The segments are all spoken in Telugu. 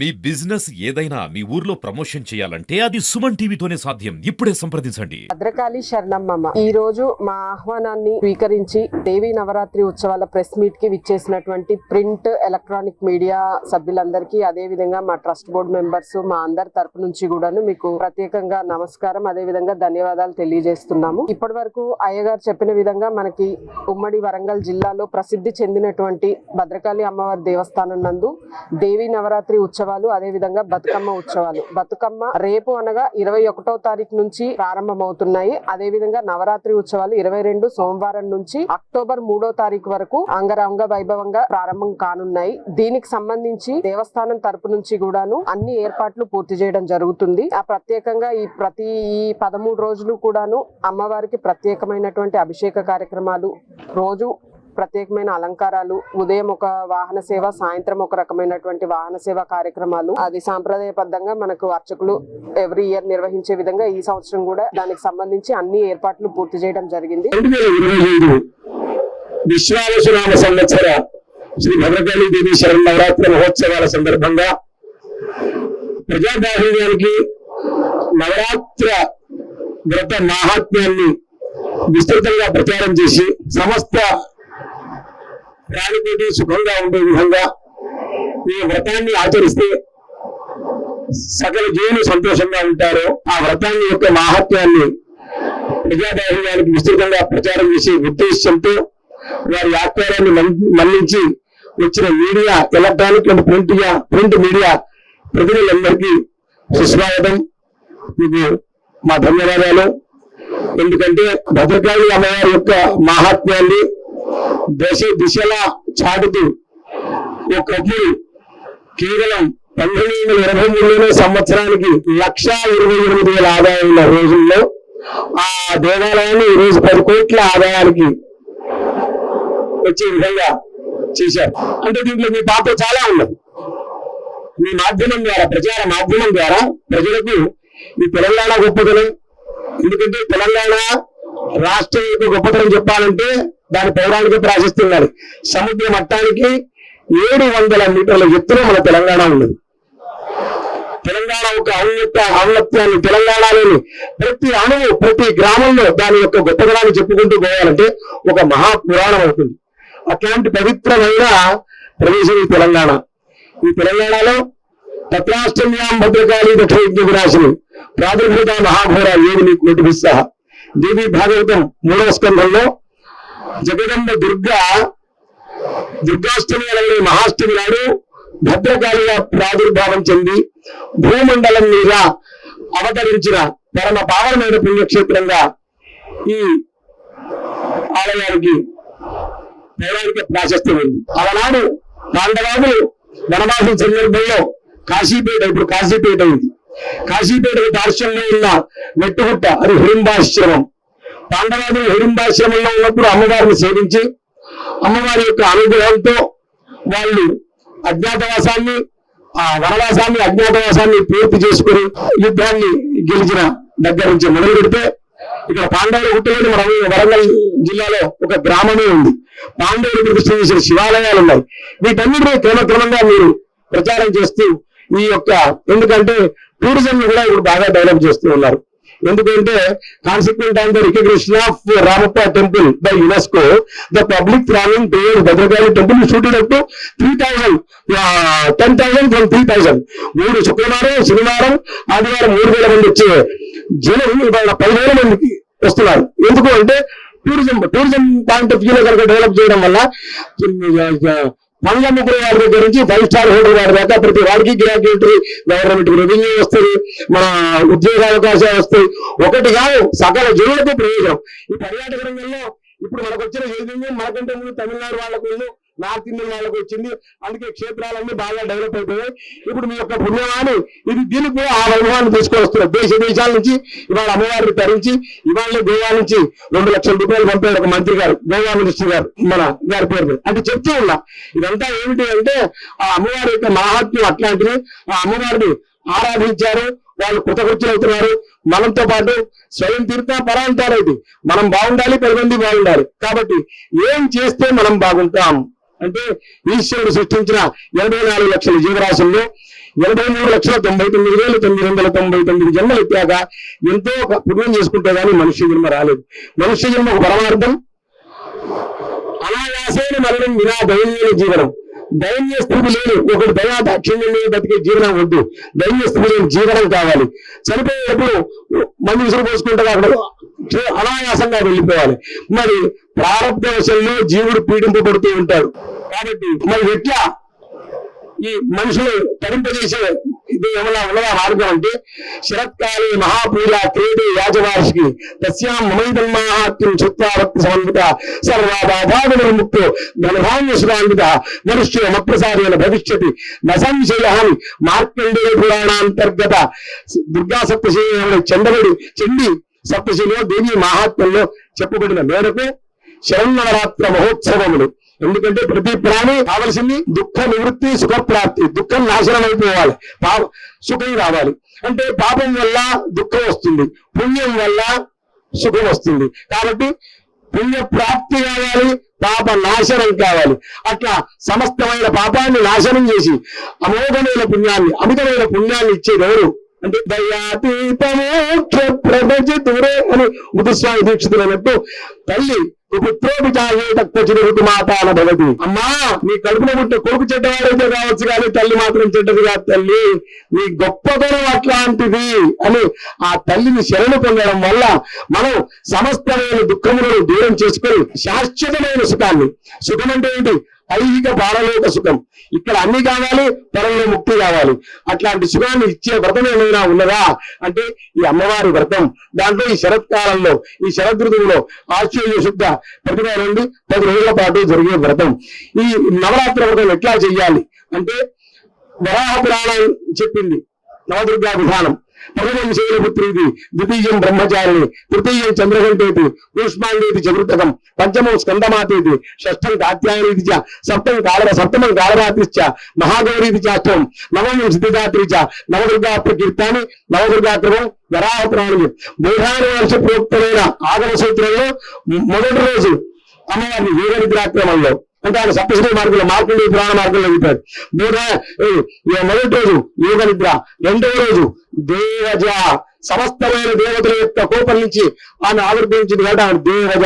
మీ బిజినెస్ ఏదైనా మీ ఊర్లో ప్రమోషన్ చేయాలంటే అది సుమన్ టీవీతోనే సాధ్యం. ఇప్పుడే సంప్రదించండి. భద్రకాళి శరణమ్మమ్మ ఈ రోజు మా ఆహ్వానాన్ని స్వీకరించి దేవి నవరాత్రి ఉత్సవాల ప్రెస్ మీట్కి విచ్చేసినటువంటి ప్రింట్ ఎలక్ట్రానిక్ మీడియా సభ్యులందరికీ అదే విధంగా మా ట్రస్ట్ బోర్డు మెంబర్స్ మా అందరి తరపు నుంచి కూడాను మీకు ప్రత్యేకంగా నమస్కారం అదే విధంగా ధన్యవాదాలు తెలియజేస్తున్నాము. ఇప్పటి వరకు అయ్యగారు చెప్పిన విధంగా మనకి ఉమ్మడి వరంగల్ జిల్లాలో ప్రసిద్ధి చెందినటువంటి భద్రకాళి అమ్మవారి దేవస్థానం నందు దేవి నవరాత్రి ఉత్సవాలు అదే విధంగా బతుకమ్మ ఉత్సవాలు. బతుకమ్మ రేపు అనగా ఇరవై ఒకటో తారీఖు నుంచి ప్రారంభమవుతున్నాయి. అదే విధంగా నవరాత్రి ఉత్సవాలు ఇరవై రెండు సోమవారం నుంచి అక్టోబర్ మూడో తారీఖు వరకు అంగరంగ వైభవంగా ప్రారంభం కానున్నాయి. దీనికి సంబంధించి దేవస్థానం తరపు నుంచి కూడాను అన్ని ఏర్పాట్లు పూర్తి చేయడం జరుగుతుంది. ఆ ప్రత్యేకంగా ఈ ప్రతి ఈ పదమూడు రోజులు కూడాను అమ్మవారికి ప్రత్యేకమైనటువంటి అభిషేక కార్యక్రమాలు రోజు ప్రత్యేకమైన అలంకారాలు ఉదయం ఒక వాహన సేవ సాయంత్రం ఒక రకమైనటువంటి వాహన సేవ కార్యక్రమాలు. అది సాంప్రదాయబద్ధంగా మనకు అర్చకులు ఎవ్రీ ఇయర్ నిర్వహించే విధంగా ఈ సంవత్సరం కూడా దానికి సంబంధించి అన్ని ఏర్పాట్లు పూర్తి చేయడం జరిగింది. విశ్వావసునామ సంవత్సర శ్రీ భద్రకాళి దేవి శరణ నవరాత్రి మహోత్సవాల సందర్భంగా ప్రజాబాహుల్యానికి నవరాత్ర వ్రత మాహాత్మ్యాన్ని విస్తృతంగా ప్రచారం చేసి సమస్త ప్రాణికోటి సుఖంగా ఉండే విధంగా ఈ వ్రతాన్ని ఆచరిస్తే సకల జీవులు సంతోషంగా ఉంటారు. ఆ వ్రతాన్ని యొక్క మాహాత్మ్యాన్ని ప్రజాబాహుల్యానికి విస్తృతంగా ప్రచారం చేసే ఉద్దేశంతో వారి ఆత్మారాన్ని మన్నించి వచ్చిన media electronic and print print media ప్రజలందరికీ సుస్వాగతం. మీకు మా ధన్యవాదాలు. ఎందుకంటే భద్రకాళి అమ్మవారి యొక్క మాహాత్మ్యాన్ని దశ దిశలా చాటుతూ ఒకప్పుడు కేవలం పంతొమ్మిది వందల ఇరవై మూడులో సంవత్సరానికి లక్ష ఇరవై ఎనిమిది వేల ఆదాయం ఉన్న రోజుల్లో ఆ దేవాలయాన్ని రోజు పది కోట్ల ఆదాయానికి వచ్చే విధంగా చేశారు. అంటే దీంట్లో మీ పాత్ర చాలా ఉన్నది. మీ మాధ్యమం ద్వారా ప్రచార మాధ్యమం ద్వారా ప్రజలకు ఈ తెలంగాణ గొప్పదనం ఎందుకంటే తెలంగాణ రాష్ట్ర యొక్క గొప్పతనం చెప్పాలంటే దాని పౌరాణిక ప్రాశస్త్యం సముద్ర మట్టానికి ఏడు వందల మీటర్ల ఎత్తున మన తెలంగాణ ఉన్నది. తెలంగాణ ఒక ఔన్నత్య ఔన్నత్యాన్ని తెలంగాణలోని ప్రతి అణువు ప్రతి గ్రామంలో దాని యొక్క గొప్పతనాన్ని చెప్పుకుంటూ పోవాలంటే ఒక మహాపురాణం అవుతుంది. అట్లాంటి పవిత్రమైన ప్రదేశం ఈ తెలంగాణ. ఈ తెలంగాణలో తత్రాష్టమ్యాం భద్రకాళి దక్షిణ వినాశిని ప్రాదుర్భూత మహాఘోర యోగిని నోటిపిస్తా దేవి భాగవతం మూడవ స్కంధంలో జగదంబ దుర్గా దుర్గాష్టమి అనగా మహాష్టమి నాడు భద్రకాళిగా ప్రాదుర్భావం చెంది భూమండలం మీద అవతరించిన పరమ పావనమైన పుణ్యక్షేత్రంగా ఈ ఆలయానికి పౌరాణిక ప్రాశస్త్యం ఉంది. ఆనాడు పాండవాదులు వనవాసం సందర్భంలో కాశీపేట ఇప్పుడు కాశీపేట ఉంది. కాశీపేటకు దార్శ్యంలో ఉన్న మెట్టుగుట్ట అది హిడింబాశ్రమం పాండవాదులు హిడింబాశ్రమంలో ఉన్నప్పుడు అమ్మవారిని సేవించి అమ్మవారి యొక్క అనుగ్రహంతో వాళ్ళు అజ్ఞాతవాసాన్ని ఆ వనవాసాన్ని అజ్ఞాతవాసాన్ని పూర్తి చేసుకుని యుద్ధాన్ని గెలిచిన దగ్గర నుంచి మొదలు పెడితే ఇక్కడ పాండవుల గుట్టలోని మన వరంగల్ జిల్లాలో ఒక గ్రామమే ఉంది. పాండవులు ప్రతిష్ఠ చేసిన శివాలయాలు ఉన్నాయి. వీటన్నిటినీ క్రమక్రమంగా మీరు ప్రచారం చేస్తూ ఈ యొక్క ఎందుకంటే టూరిజం కూడా ఇప్పుడు బాగా డెవలప్ చేస్తూ ఉన్నారు. ఎందుకంటే consequent on the recognition of Ramappa temple by UNESCO the public travelling toward Bhadrakali temple shooted up to three thousand ten thousand from three thousand మూడు శుక్రవారం శనివారం ఆదివారం మూడు వేల మంది వచ్చే జనం ఇవాళ పదివేల మందికి వస్తున్నారు. ఎందుకు అంటే టూరిజం టూరిజం పాయింట్ ఆఫ్ వ్యూలో కనుక డెవలప్ చేయడం వల్ల మంగమ్మ ముగ్గురు వారి దగ్గర నుంచి ఫైవ్ స్టార్ హోటల్ వారి దాకా ప్రతి వాడికి గ్రాడ్యుయేటరీ గవర్నమెంట్ రెవెన్యూ వస్తుంది మన ఉద్యోగ అవకాశాలు వస్తాయి. ఒకటి కాదు సకల జనులకు ప్రయోజనం. ఈ పర్యాటక రంగంలో ఇప్పుడు మనకు వచ్చిన చైతన్యం మనకంటే ముందు తమిళనాడు వాళ్ళకు నార్త్ ఇండియన్ వాళ్ళకి వచ్చింది. అందుకే క్షేత్రాలన్నీ బాగా డెవలప్ అయిపోయాయి. ఇప్పుడు మీ యొక్క పుణ్యమాని ఇది దీనికి కూడా ఆ వైభవాన్ని తీసుకొస్తున్నారు దేశ దేశాల నుంచి ఇవాళ అమ్మవారిని తరించి ఇవాళ గోవా నుంచి రెండు లక్షల రూపాయలు పంపారు ఒక మంత్రి గారు గోవా మినిస్టర్ గారు మన గారి పేరు అంటే చెప్తూ ఉన్నా ఇదంతా ఏమిటి అంటే ఆ అమ్మవారి యొక్క మహాత్మ్యం అట్లాంటిది ఆ అమ్మవారిని ఆరాధించారు వాళ్ళు కృతకృత్యులు అవుతున్నారు. మనంతో పాటు స్వయం తీర్థ పరాంతారు ఇది మనం బాగుండాలి పది మంది బాగుండాలి. కాబట్టి ఏం చేస్తే మనం బాగుంటాం? అంటే ఈశ్వరుడు సృష్టించిన ఎనభై నాలుగు లక్షల జీవరాశుల్లో ఎనభై మూడు లక్షల తొంభై తొమ్మిది వేల తొమ్మిది వందల తొంభై తొమ్మిది జన్మలు ఎత్తాక ఎంతో ఒక పుణ్యం చేసుకుంటే గానీ మనుష్య జన్మ రాలేదు. మనుష్య జన్మ ఒక పరమార్థం. అనాయాసైన మరణం వినా దైన్యమైన జీవనం. దైన్య స్థితి లేని ఒకటి దయా దాక్షిణ్యం మీద బతికే జీవనం వద్దు. దైన్య స్థితి లేని జీవనం కావాలి. చనిపోయేటప్పుడు మంది విసురు పోసుకుంటారు అక్కడ అనాయాసంగా వెళ్ళిపోవాలి. మరి ప్రారంభ వశంలో జీవుడు పీడింపబడుతూ ఉంటాడు. కాబట్టి మరి ఎట్లా ఈ మనుషులు తరింపజేసే ఇది ఏమైనా ఉన్నదా మార్గం అంటే శరత్కాలే మహాపూజ క్రీడే యాజవార్షికి తస్యాం మమైదన్మాహాత్యం చుత్వావక్తి సమన్విత సర్వాబాధాది నిర్ముక్తో ధనధాన్య సురాన్విత మనుష్య మప్రసాదేన భవిష్యతి నసంశయహం మార్కండేయ పురాణాంతర్గత దుర్గా సప్తశైలి చంద్రుడి చండి సప్తశిలో దేవి మహాత్మ్యంలో చెప్పబడిన మేరకు శరన్నవరాత్ర మహోత్సవములు. ఎందుకంటే ప్రతి ప్రాణి కావలసింది దుఃఖ నివృత్తి సుఖప్రాప్తి. దుఃఖం నాశనం అయిపోవాలి. పాప సుఖం రావాలి. అంటే పాపం వల్ల దుఃఖం వస్తుంది. పుణ్యం వల్ల సుఖం వస్తుంది. కాబట్టి పుణ్య ప్రాప్తి కావాలి పాప నాశనం కావాలి. అట్లా సమస్తమైన పాపాన్ని నాశనం చేసి అమోఘమైన పుణ్యాన్ని అమితమైన పుణ్యాన్ని ఇచ్చేది ఎవరు అంటే దయాతీతమోక్ష ప్రపంచ దూరే అని ముదుస్వామి దీక్షితులు అన్నట్టు తల్లి పుత్రోపి చాయే తక్కువ మాతాన భవతి. అమ్మా నీ కడుపున పుట్టే కొడుకు చెడ్డవాడైతే కావచ్చు కానీ తల్లి మాత్రం చెడ్డది కాదు తల్లి. నీ గొప్పతనం అట్లాంటిది. అని ఆ తల్లిని శరణు పొందడం వల్ల మనం సమస్తమైన దుఃఖములను దూరం చేసుకొని శాశ్వతమైన సుఖాన్ని సుఖం అంటే ఏంటి? ఐహిక పారలోక సుఖం. ఇక్కడ అన్ని కావాలి పరంలో ముక్తి కావాలి. అట్లాంటి సుఖాన్ని ఇచ్చే వ్రతం ఏమైనా ఉన్నదా? అంటే ఈ అమ్మవారి వ్రతం. దాంట్లో ఈ శరత్కాలంలో ఈ శరదృతువులో ఆశ్చర్య శుద్ధ ప్రతిభ నుండి పది రోజుల పాటు జరిగే వ్రతం. ఈ నవరాత్రి వ్రతం ఎట్లా చెయ్యాలి? అంటే వరాహ పురాణం చెప్పింది. నవదుర్గా విధానం. ప్రథమం శైలపుత్రీది ద్వితీయం బ్రహ్మచారిణి తృతీయం చంద్రఘంటేతి కూష్మాండేతి చతుర్థకం పంచమం స్కందమాతేతి షష్టం కాత్యాయనీతి చ సప్తం కాళ సప్తమం కాళరాత్రి మహాగౌరీతి చాష్టం నవమం సిద్ధిదాత్రి చ నవదుర్గా ప్రకీర్తాన్ని నవదుర్గా క్రమం వరాహ బోధాన వర్ష ప్రోక్తమైన ఆగమ సూత్రంలో మొదటి రోజు అమ్మవారిని వీరనిద్రాక్రమంలో అంటే ఆయన సప్తశ్రీ మార్గంలో మార్గంలో పురాణ మార్గంలో చెప్పాడు మూడో మొదటి రోజు యోగ నిద్ర. రెండవ రోజు దేవజ. సమస్తమైన దేవతల యొక్క కోపం నుంచి ఆయన ఆవిర్భవించింది కాబట్టి దేవజ.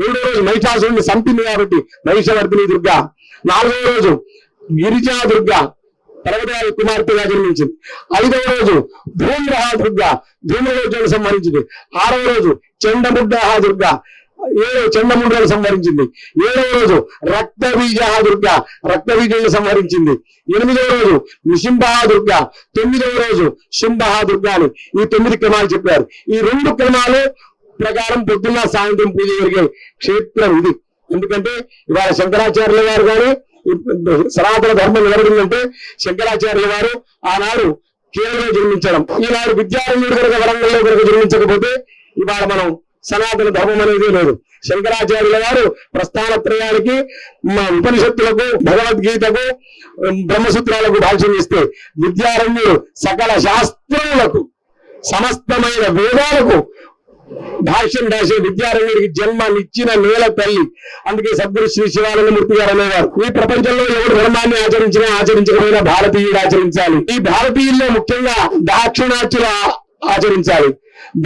మూడో రోజు మహిషాసురుని సంపింది కాబట్టి మహిషవర్ధిని దుర్గా. నాలుగవ రోజు గిరిజా దుర్గా. పర్వతాల కుమార్తెగా జన్మించింది. ఐదవ రోజు ధూమ్రహ దుర్గా. రోజు సంహరించింది ఆరవ రోజు చండముడ్డహ దుర్గా. ఏడవ చండముండ్రలు సంహరించింది. ఏడవ రోజు రక్త బీజ దుర్గా రక్త బీజులను సంహరించింది. ఎనిమిదవ రోజు నిశింబహ దుర్గ తొమ్మిదవ రోజు శింబహ దుర్గా అని ఈ తొమ్మిది క్రమాలు చెప్పారు. ఈ రెండు క్రమాలు ప్రకారం పొద్దున్న సాయంత్రం పూజ జరిగే క్షేత్రం ఇది. ఎందుకంటే ఇవాళ శంకరాచార్యుల గారు కానీ సనాతన ధర్మం నిలబడిందంటే శంకరాచార్యుల వారు ఆనాడు కేరళలో జన్మించడం. ఈనాడు విద్యారంగుడు కనుక వరంగల్లో కనుక జన్మించకపోతే ఇవాళ మనం సనాతన ధర్మం అనేది లేదు. శంకరాచార్యుల వారు ప్రస్థానత్రయానికి మా ఉపనిషత్తులకు భగవద్గీతకు బ్రహ్మసూత్రాలకు భాష్యం ఇస్తే విద్యారణ్యులు సకల శాస్త్రములకు సమస్తమైన వేదాలకు భాష్యం రాసే విద్యారణ్యుడికి జన్మనిచ్చిన నేల తల్లి. అందుకే సద్గురు శ్రీ శివానందమూర్తి గారు అనేవారు ఈ ప్రపంచంలో ఎవరు ధర్మాన్ని ఆచరించినా ఆచరించకపోయినా భారతీయుడు ఆచరించాలి. ఈ భారతీయుల్లో ముఖ్యంగా దాక్షిణాత్యులు ఆచరించాలి.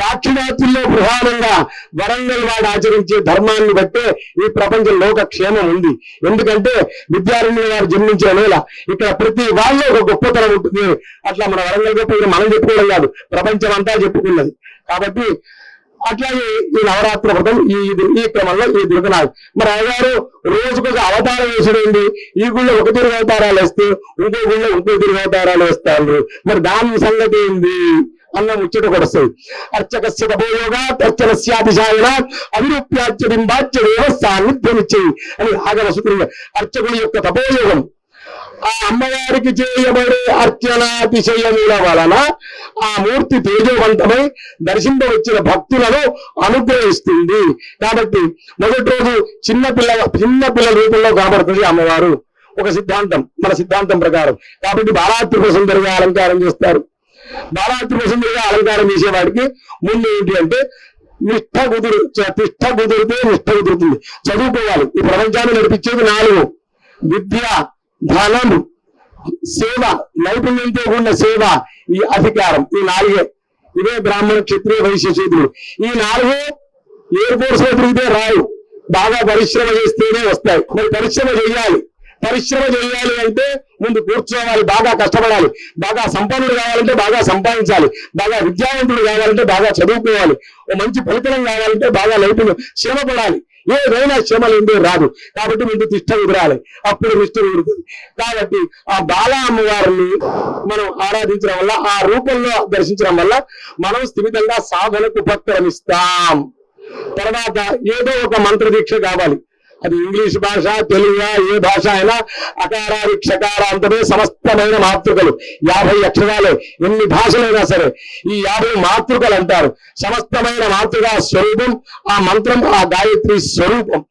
దాక్షిణాత్యుల్లో ప్రధానంగా వరంగల్ వాడు ఆచరించే ధర్మాన్ని బట్టే ఈ ప్రపంచ లోక క్షేమం ఉంది. ఎందుకంటే విద్యారణ్యుల వారు జన్మించిన నేల ఇక్కడ ప్రతి వాళ్ళు ఒక గొప్పతనం ఉంటుంది. అట్లా మన వరంగల్ గొప్ప మనం చెప్పుకోవడం కాదు ప్రపంచం అంతా చెప్పుకున్నది. కాబట్టి అట్లాగే ఈ నవరాత్రి వ్రతం ఈ ఈ క్రమంలో ఈ దుర్గనాథ్ మరి అయ్యగారు రోజుకొక అవతారం వేసుడండి ఈ గుళ్ళో ఒక తిరుగు అవతారాలు వేస్తే ఇంకో గుళ్ళో ఇంకో తిరుగు అవతారాలు వేస్తారు. మరి దాని సంగతి ఏంది? అన్న ముచ్చట కొడుస్తుంది అర్చక అర్చకస్య అర్చన అర్చనస్యాతిశాయన అవిరూప్యాచ్య బింబాచ్య అని ఆగమ శుక్రుడు అర్చకుడి యొక్క తపోయోగం ఆ అమ్మవారికి చేయబడే అర్చనాతిశయముల వలన ఆ మూర్తి తేజోవంతమై దర్శింపవచ్చిన భక్తులను అనుగ్రహిస్తుంది కాబట్టి మొదటి రోజు చిన్న పిల్ల చిన్న పిల్లల రూపంలో కనబడుతుంది అమ్మవారు. ఒక సిద్ధాంతం మన సిద్ధాంతం ప్రకారం. కాబట్టి బాలాత్రిపుర సుందరిగా అలంకారం చేస్తారు. బాలాత్రిపుర సుందరిగా అలంకారం చేసేవాడికి ముందు ఏంటి అంటే నిష్ఠ కుదురు చ- తిష్ట కుదిరితే నిష్ఠ కుదురుతుంది. చదువుకోవాలి. ఈ ప్రపంచాన్ని నడిపించేది నాలుగు. విద్య ధనం సేవ. నైపుణ్యంతో కూడిన సేవ ఈ అధికారం. ఈ నాలుగే. ఇవే బ్రాహ్మణ క్షత్రియ వైశ్య చేతులు. ఈ నాలుగు ఎయిర్ ఫోర్స్లో తిరిగితే రావు. బాగా పరిశ్రమ చేస్తేనే వస్తాయి. మరి పరిశ్రమ చేయాలి. పరిశ్రమ చేయాలి అంటే ముందు కూర్చోవాలి బాగా కష్టపడాలి. బాగా సంపన్నుడు కావాలంటే బాగా సంపాదించాలి. బాగా విద్యావంతుడు కావాలంటే బాగా చదువుకోవాలి. మంచి ఫలితం కావాలంటే బాగా నైపుణ్యం శ్రమ పడాలి. ఏదైనా శ్రమ లేదే రాదు. కాబట్టి ముందు తిష్ట ఎదురాలి. అప్పుడు నిష్టం కుదురుతుంది కాబట్టి ఆ బాల అమ్మవారిని మనం ఆరాధించడం వల్ల ఆ రూపంలో దర్శించడం వల్ల మనం స్థిమితంగా సాధనకు ఉపక్రమిస్తాం. తర్వాత ఏదో ఒక మంత్రదీక్ష కావాలి. అది ఇంగ్లీష్ భాష తెలుగు ఏ భాష అయినా అకారాది క్షకారాంతమే సమస్తమైన మాతృకలు. యాభై అక్షరాలే ఎన్ని భాషలైనా సరే ఈ యాభై మాతృకలు అంటారు. సమస్తమైన మాతృక స్వరూపం ఆ మంత్రం ఆ గాయత్రి స్వరూపం.